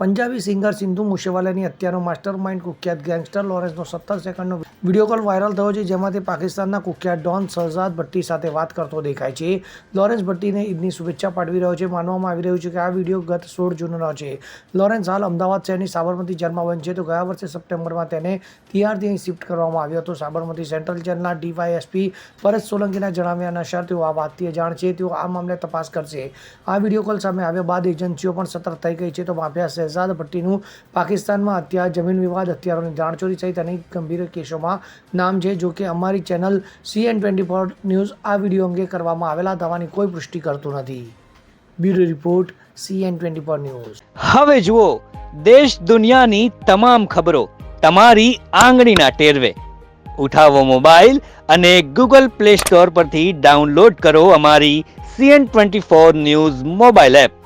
Punjabi singer Sidhu મુસેવાલાની હત્યાનો master mind કુખ્યાત ગેંગસ્ટર લોરેન્સનો સત્તર સેકન્ડનો વીડિયો કોલ વાયરલ થયો છે, જેમાંથી પાકિસ્તાનના કુખ્યાત ડોન શહઝાદ ભટ્ટી સાથે વાત કરતો દેખાય છે. લોરેન્સ ભટ્ટીને ઈદની શુભેચ્છા પાઠવી રહ્યો છે. માનવામાં આવી રહ્યું છે કે આ વીડિયો ગત સોળ જૂનનો છે. લોરેન્સ હાલ અમદાવાદ શહેરની સાબરમતી જેલમાં બંધ છે. તો ગયા વર્ષે સપ્ટેમ્બરમાં તેને તિહારથી અહીં શિફ્ટ કરવામાં આવ્યો હતો. સાબરમતી સેન્ટ્રલ જેલના ડીવાયએસપી પરેશ સોલંકીના જણાવ્યા અનુસાર, તેઓ આ વાતથી જાણ છે. તેઓ આ મામલે તપાસ કરશે. આ વીડિયો કોલ સામે આવ્યા બાદ એજન્સીઓ પણ સતર્ક થઈ ગઈ છે. તો માફિયા શહેજાદ ભટ્ટીનું પાકિસ્તાનમાં હત્યા જમીન વિવાદ હત્યારોની દાણચોરી સહિત અનેક ગંભીર કેસોમાં નામ છે, જો કે અમારી channel CN twenty four news આ વીડિયો અંગે કરવામાં આવેલા દાવાની કોઈ પુષ્ટિ કરતું નથી. Bureau report CN twenty four news. હવે જુઓ, દેશ દુનિયાની તમામ ખબરો તમારી આંગળીના ટેરવે. ઉઠાવો મોબાઈલ અને ગૂગલ પ્લે સ્ટોર પરથી ડાઉનલોડ કરો અમારી CN twenty four news mobile app.